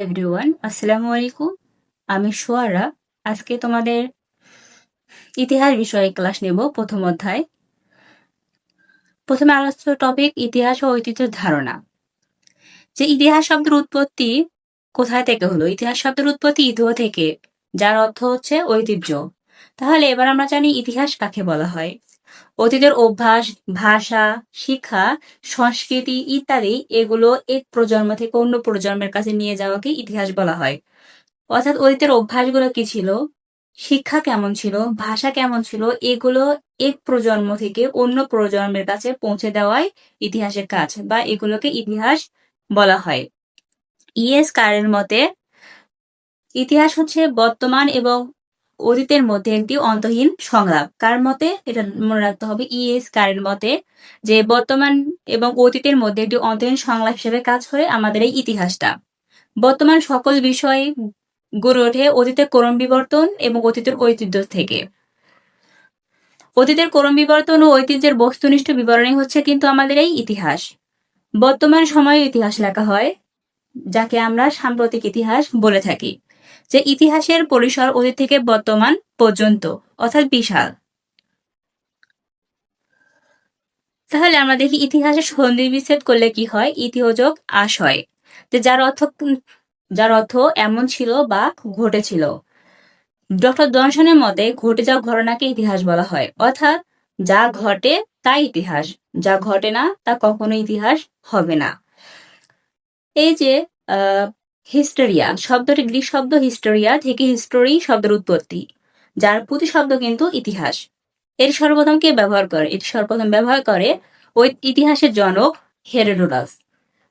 Everyone আসসালামু আলাইকুম। আমি সোয়ারা। আজকে তোমাদের ইতিহাস বিষয়ে ক্লাস নেব প্রথম অধ্যায়। প্রথমে আলোচ্য টপিক ইতিহাস ও ঐতিহ্যের ধারণা। যে ইতিহাস শব্দের উৎপত্তি কোথায় থেকে হলো? ইতিহাস শব্দের উৎপত্তি ইতিহ থেকে, যার অর্থ হচ্ছে ঐতিহ্য। তাহলে এবার আমরা জানি ইতিহাস কাকে বলা হয়। অতীতের অভ্যাস, ভাষা, শিক্ষা, সংস্কৃতি ইত্যাদি এগুলো এক প্রজন্ম থেকে অন্য প্রজন্মের কাছে নিয়ে যাওয়াকে ইতিহাস বলা হয়। অর্থাৎ অতীতের অভ্যাসগুলো কি ছিল? শিক্ষা কেমন ছিল? ভাষা কেমন ছিল? এগুলো এক প্রজন্ম থেকে অন্য প্রজন্মের কাছে পৌঁছে দেওয়াই ইতিহাসের কাজ বা এগুলোকে ইতিহাস বলা হয়। ইএস কারের মতে, ইতিহাস হচ্ছে বর্তমান এবং অতীতের মধ্যে একটি অন্তহীন সংলাপ। কার মতে? এটা মনে রাখতে হবে ইএস কারের মতে, যে বর্তমান এবং অতীতের মধ্যে একটি অন্তহীন সংলাপ হিসেবে কাজ করে আমাদের এই ইতিহাসটা। বর্তমান সকল বিষয় গড়ে ওঠে অতীতের ক্রম বিবর্তন এবং অতীতের ঐতিহ্য থেকে। অতীতের ক্রম বিবর্তন ও ঐতিহ্যের বস্তুনিষ্ঠ বিবরণী হচ্ছে কিন্তু আমাদের এই ইতিহাস। বর্তমান সময়ে ইতিহাস লেখা হয়, যাকে আমরা সাম্প্রতিক ইতিহাস বলে থাকি। যে ইতিহাসের পরিসর অতীত থেকে বর্তমান পর্যন্ত, অর্থাৎ বিশাল। তাহলে আমরা দেখি ইতিহাসের সন্ধি বিচ্ছেদ করলে কি হয়? ইতিযোগ আশ হয় যে যার অর্থ যার অর্থ এমন ছিল বা ঘটেছিল। ডক্টর জনসনের মতে ঘটে যাওয়া ঘটনাকে ইতিহাস বলা হয়। অর্থাৎ যা ঘটে তা ইতিহাস, যা ঘটে না তা কখনো ইতিহাস হবে না। এই যে হিস্টোরিয়া শব্দটি গ্রিক শব্দ হিস্টোরিয়া থেকে হিস্টোরি শব্দের উৎপত্তি, যার প্রতি শব্দ কিন্তু ইতিহাস। এর সর্বপ্রথম কে ব্যবহার করে? এটি সর্বপ্রথম ব্যবহার করে ওই ইতিহাসের জনক হেরোডোরাস।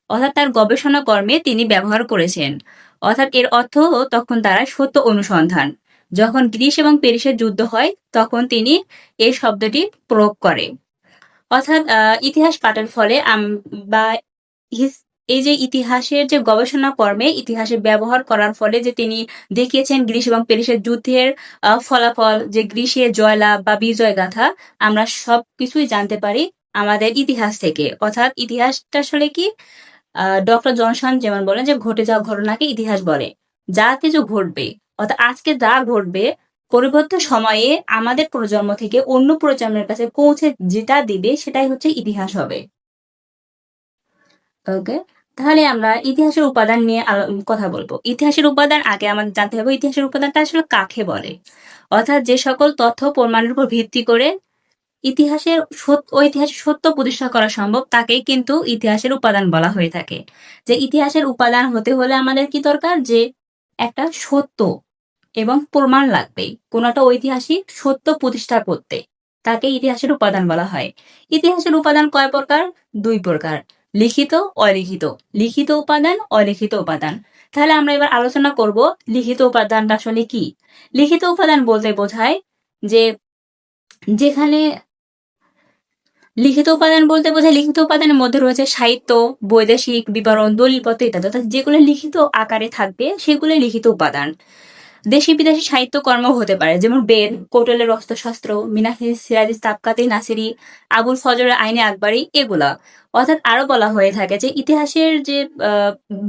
অর্থাৎ তার গবেষণা কর্মে তিনি ব্যবহার করেছেন। অর্থাৎ এর অর্থ তখন তারা সত্য অনুসন্ধান। যখন গ্রিস এবং পেরিসের যুদ্ধ হয়, তখন তিনি এই শব্দটি প্রয়োগ করে। অর্থাৎ ইতিহাস পাঠের ফলে বা এই যে ইতিহাসের যে গবেষণা কর্মে ইতিহাসে ব্যবহার করার ফলে যে তিনি দেখিয়েছেন গ্রীস এবং পেরিসের যুদ্ধের ফলাফল, যে গ্রীষের জয়লাভ বা বিজয় গাথা আমরা সব কিছুই জানতে পারি আমাদের ইতিহাস থেকে। অর্থাৎ ইতিহাসটা আসলে কি? ডক্টর জনসন যেমন বলেন যে ঘটে যাওয়া ঘটনাকে ইতিহাস বলে। যা কিছু ঘটবে, অর্থাৎ আজকে যা ঘটবে পরিবর্তন সময়ে আমাদের প্রজন্ম থেকে অন্য প্রজন্মের কাছে পৌঁছে যেটা দিবে সেটাই হচ্ছে ইতিহাস হবে। ওকে তাহলে আমরা ইতিহাসের উপাদান নিয়ে কথা বলব। ইতিহাসের উপাদান, আগে আমাদের জানতে হবে ইতিহাসের উপাদানটা আসলে কাকে বলে? অর্থাৎ যে সকল তথ্য প্রমাণের উপর ভিত্তি করে ইতিহাসের ঐতিহাসিক সত্য প্রতিষ্ঠা করা সম্ভব, তাকেই কিন্তু ইতিহাসের উপাদান বলা হয়ে থাকে। যে ইতিহাসের উপাদান হতে হলে আমাদের কি দরকার? যে একটা সত্য এবং প্রমাণ লাগবে কোনো একটা ঐতিহাসিক সত্য প্রতিষ্ঠা করতে তাকে ইতিহাসের উপাদান বলা হয়। ইতিহাসের উপাদান কয় প্রকার? দুই প্রকার। লিখিত, অলিখিত। লিখিত উপাদান, অলিখিত উপাদান। তাহলে আমরা এবার আলোচনা করব লিখিত উপাদানটা আসলে কি? লিখিত উপাদান বলতে বোঝায় যে যেখানে লিখিত উপাদান বলতে বোঝায়, লিখিত উপাদানের মধ্যে রয়েছে সাহিত্য, বৈদেশিক বিবরণ দলিলপত্র ইত্যাদি। অর্থাৎ যেগুলো লিখিত আকারে থাকবে সেগুলো লিখিত উপাদান। দেশি বিদেশি সাহিত্য কর্ম হতে পারে, যেমন বেদ কোটলের অস্ত্রশাস্ত্র মিনাহি সিরাজি তাপকাতি নাসিরি, আবুল ফজরের আইনে আকবরী, এগুলা। অর্থাৎ আরও বলা হয়ে থাকে যে ইতিহাসের যে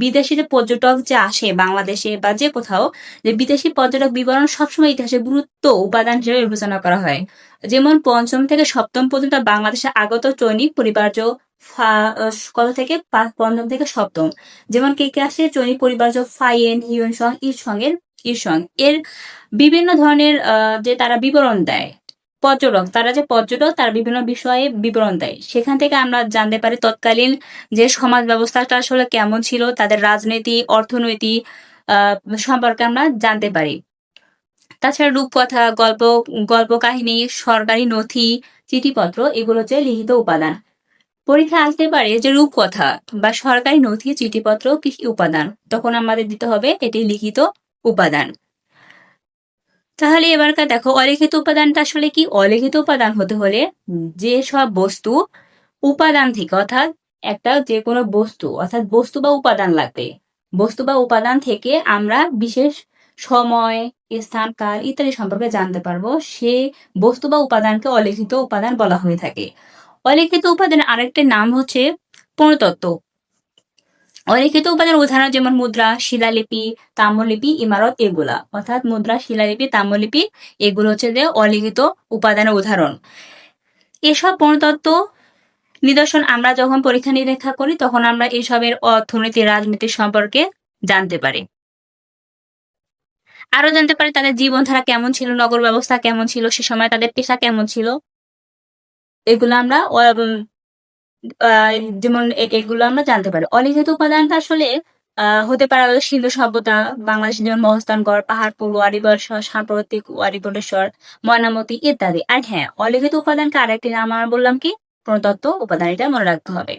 বিদেশি যে পর্যটক যে আসে বাংলাদেশে বা যে কোথাও, যে বিদেশি পর্যটক বিবরণ সবসময় ইতিহাসের গুরুত্ব উপাদান হিসেবে বিবেচনা করা হয়। যেমন পঞ্চম থেকে সপ্তম পর্যন্ত বাংলাদেশে আগত চৈনিক পরিবার্য কত থেকে? পঞ্চম থেকে সপ্তম। যেমন কে কে আসে চৈনিক পরিবার্য ফাইয়েন হিউন সং ইর সঙ্গের ইরসং এর বিভিন্ন ধরনের যে তারা বিবরণ দেয়, পর্যটক, তারা যে পর্যটক তারা বিভিন্ন বিষয়ে বিবরণ দেয়। সেখান থেকে আমরা জানতে পারি তৎকালীন যে সমাজ ব্যবস্থাটা আসলে কেমন ছিল, তাদের রাজনীতি, অর্থনীতি সম্পর্কে আমরা জানতে পারি। তাছাড়া রূপকথা, গল্প গল্প কাহিনী, সরকারি নথি, চিঠিপত্র, এগুলো হচ্ছে লিখিত উপাদান। পরীক্ষা আসতে পারে যে রূপকথা বা সরকারি নথি, চিঠিপত্র কি উপাদান? তখন আমাদের দিতে হবে এটি লিখিত উপাদান। তাহলে এবারকার দেখো, অলিখিত উপাদানটা আসলে কি? অলিখিত উপাদান হতে হলে যে সব বস্তু উপাদান থেকে, অর্থাৎ একটা যে কোনো বস্তু, অর্থাৎ বস্তু বা উপাদান লাগবে। বস্তু বা উপাদান থেকে আমরা বিশেষ সময়, স্থান, কাল ইত্যাদি সম্পর্কে জানতে পারব। সে বস্তু বা উপাদানকে অলিখিত উপাদান বলা হয়ে থাকে। অলিখিত উপাদানের আরেকটি নাম হচ্ছে প্রণতত্ত্ব। অলিখিত উপাদানের উদাহরণ যেমন মুদ্রা, শিলালিপি, তাম্রলিপি, ইমারত, এগুলা। অর্থাৎ মুদ্রা, শিলালিপি, তাম্রলিপি, এগুলো হচ্ছে যে অলিখিত উপাদানের উদাহরণ। এসব প্রণতত্ত্ব নিদর্শন আমরা যখন পরীক্ষা নিরীক্ষা করি, তখন আমরা এসবের অর্থনীতি, রাজনীতি সম্পর্কে জানতে পারি। আরও জানতে পারি তাদের জীবনধারা কেমন ছিল নগর ব্যবস্থা কেমন ছিল, সে সময় তাদের পেশা কেমন ছিল। এগুলো আমরা যেমন এগুলো আমরা জানতে পারি। অলিখিত উপাদানটা আসলে হতে পারে সিন্ধু সভ্যতা বাংলাদেশ যেমন মহস্তানগড় পাহাড়পুর ওয়ারিবর্ষর সাম্প্রতিক ওয়ারিবলেশ্বর ময়নামতি ইত্যাদি। আর হ্যাঁ অলিখিত উপাদানকে আরেকটি নাম আমরা বললাম কি? প্রণতত্ত্ব উপাদান, এটা মনে রাখতে হবে।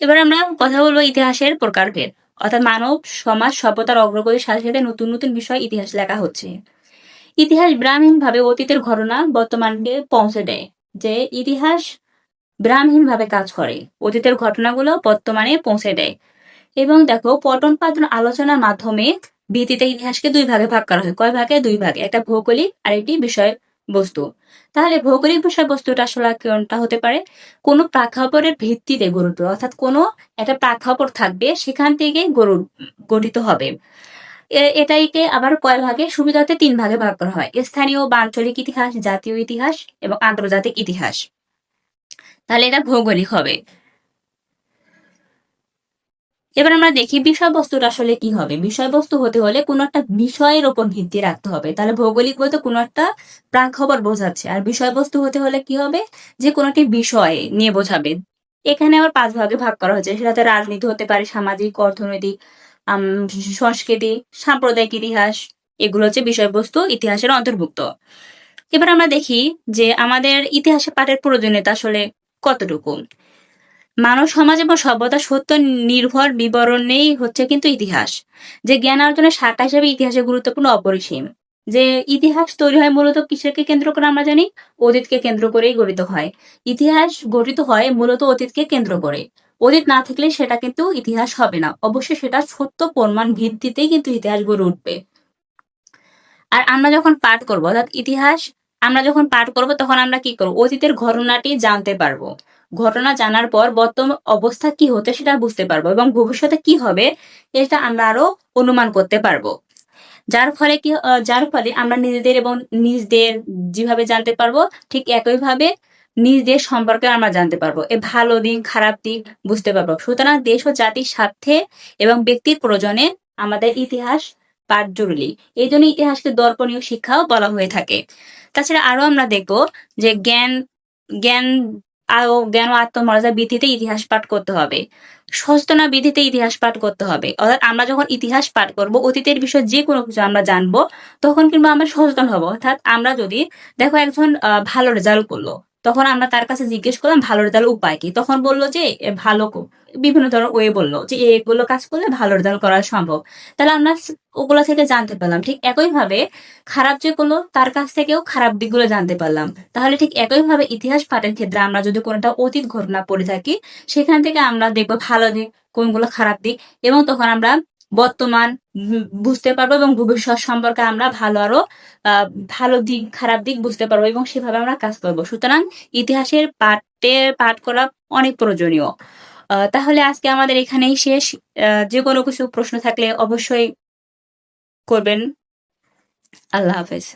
এবার আমরা কথা বলব ইতিহাসের প্রকারভেদ। অর্থাৎ মানব সমাজ সভ্যতার অগ্রগতির সাথে সাথে নতুন নতুন বিষয় ইতিহাস লেখা হচ্ছে। ইতিহাস ব্রাহ্মীণ ভাবে অতীতের ঘটনা বর্তমানকে পৌঁছে দেয়। যে ইতিহাস ভাবে কাজ করে। অতীতের ঘটনাগুলো বর্তমানে পৌঁছে দেয়। এবং দেখো পটন পাতন আলোচনার মাধ্যমে ভিত্তিতে ইতিহাসকে দুই ভাগে ভাগ করা হয়। কয় ভাগে? দুই ভাগে। একটা ভৌগোলিক আর একটি বিষয় বস্তু তাহলে ভৌগোলিক বিষয়বস্তুটা আসলে কোনটা হতে পারে। কোনো প্রেক্ষাপটের ভিত্তিতে গঠিত অর্থাৎ কোনো একটা প্রেক্ষাপট থাকবে, সেখান থেকে গরু গঠিত হবে। এটাইকে আবার কয় ভাগে? সুবিধাতে তিন ভাগে ভাগ করা হয়। স্থানীয় বা আঞ্চলিক ইতিহাস, জাতীয় ইতিহাস এবং আন্তর্জাতিক ইতিহাস। তাহলে এটা ভৌগোলিক হবে। এবার আমরা দেখি বিষয়বস্তুটা আসলে কি হবে। বিষয়বস্তু হতে হলে কোনো একটা বিষয়ের ওপর ভিত্তি রাখতে হবে। তাহলে ভৌগোলিক বলতে কোনো একটা প্রাকখবর বোঝাচ্ছে। আর বিষয়বস্তু হতে হলে কি হবে? যে কোনো একটি বিষয় নিয়ে বোঝাবে। এখানে আবার পাঁচ ভাগে ভাগ করা হয়েছে। সেটাতে রাজনীতি হতে পারে, সামাজিক, অর্থনৈতিক সংস্কৃতি, সাম্প্রদায়িক ইতিহাস। এগুলো হচ্ছে বিষয়বস্তু ইতিহাসের অন্তর্ভুক্ত। এবার আমরা দেখি যে আমাদের ইতিহাসে পাঠের প্রয়োজনীয়তা আসলে কতটুকু। মানব সমাজ এবং সভ্যতা সত্য নির্ভর বিবরণেই হচ্ছে কিন্তু ইতিহাস, যে জ্ঞান অর্জনের শাখা হিসেবে ইতিহাসের গুরুত্বপূর্ণ অপরিসীম, যে ইতিহাস তৈরি হয় মূলত কিসেরকে কেন্দ্র করে আমরা জানি? অতীতকে কেন্দ্র করেই গঠিত হয়। ইতিহাস গঠিত হয় মূলত অতীতকে কেন্দ্র করে। অতীত না থাকলে সেটা কিন্তু ইতিহাস হবে না। অবশ্যই সেটা সত্য প্রমাণ ভিত্তিতেই কিন্তু ইতিহাস গড়ে উঠবে। আর আমরা যখন পাঠ করব অর্থাৎ ইতিহাস আমরা যখন পাঠ করব, তখন আমরা কি করব? অতীতের ঘটনাটি জানতে পারব। ঘটনা জানার পর বর্তমান অবস্থা কি হতে সেটা বুঝতে পারব এবং ভবিষ্যতে কি হবে এটা আমরা আরও অনুমান করতে পারব। যার ফলে কি যার ফলে আমরা নিজেদের এবং নিজদের যেভাবে জানতে পারব, ঠিক একইভাবে নিজদের সম্পর্কে আমরা জানতে পারব। এ ভালো দিক, খারাপ দিক বুঝতে পারব। সুতরাং দেশ ও জাতির স্বার্থে এবং ব্যক্তির প্রয়োজনে আমাদের ইতিহাস পাঠ এই জন্য ইতিহাসকে দর্পণীয় শিক্ষাও বলা হয়ে থাকে। তাছাড়া আরও আমরা দেখব যে জ্ঞান জ্ঞান আরও জ্ঞান ও আত্মমর্যাদা ভিত্তিতে ইতিহাস পাঠ করতে হবে। সচেতনা বিধিতে ইতিহাস পাঠ করতে হবে। অর্থাৎ আমরা যখন ইতিহাস পাঠ করব, অতীতের বিষয়ে যে কোনো কিছু আমরা জানব, তখন কিন্তু আমরা সচেতন হব। অর্থাৎ আমরা যদি দেখো একজন ভালো রেজাল্ট করল, তখন আমরা তার কাছে জিজ্ঞেস করলাম, ভালো রেজাল্ট উপায় কি? তখন বলল যে ভালো বিভিন্ন ধরনের ওয়ে বলল যে, এগুলো কাজ করলে ভালো রেজাল্ট করা সম্ভব। তাহলে আমরা ওগুলো থেকে জানতে পারলাম। ঠিক একইভাবে খারাপ যে করল তার কাছ থেকেও খারাপ দিকগুলো জানতে পারলাম। তাহলে ঠিক একইভাবে ইতিহাস, পাঠের ক্ষেত্রে আমরা যদি কোনোটা অতীত ঘটনা পড়ে থাকি, সেখান থেকে আমরা দেখব ভালো দিক, কোনগুলো খারাপ দিক এবং তখন আমরা বর্তমান বুঝতে পারব এবং ভবিষ্যৎ সম্পর্কে আমরা ভালো আরও ভালো দিক, খারাপ দিক বুঝতে পারব এবং সেভাবে আমরা কাজ করব। সুতরাং ইতিহাসের পাঠের পাঠ করা অনেক প্রয়োজনীয়। তাহলে আজকে আমাদের এখানেই শেষ। যে কোনো কিছু প্রশ্ন থাকলে অবশ্যই করবেন। আল্লাহ হাফেজ।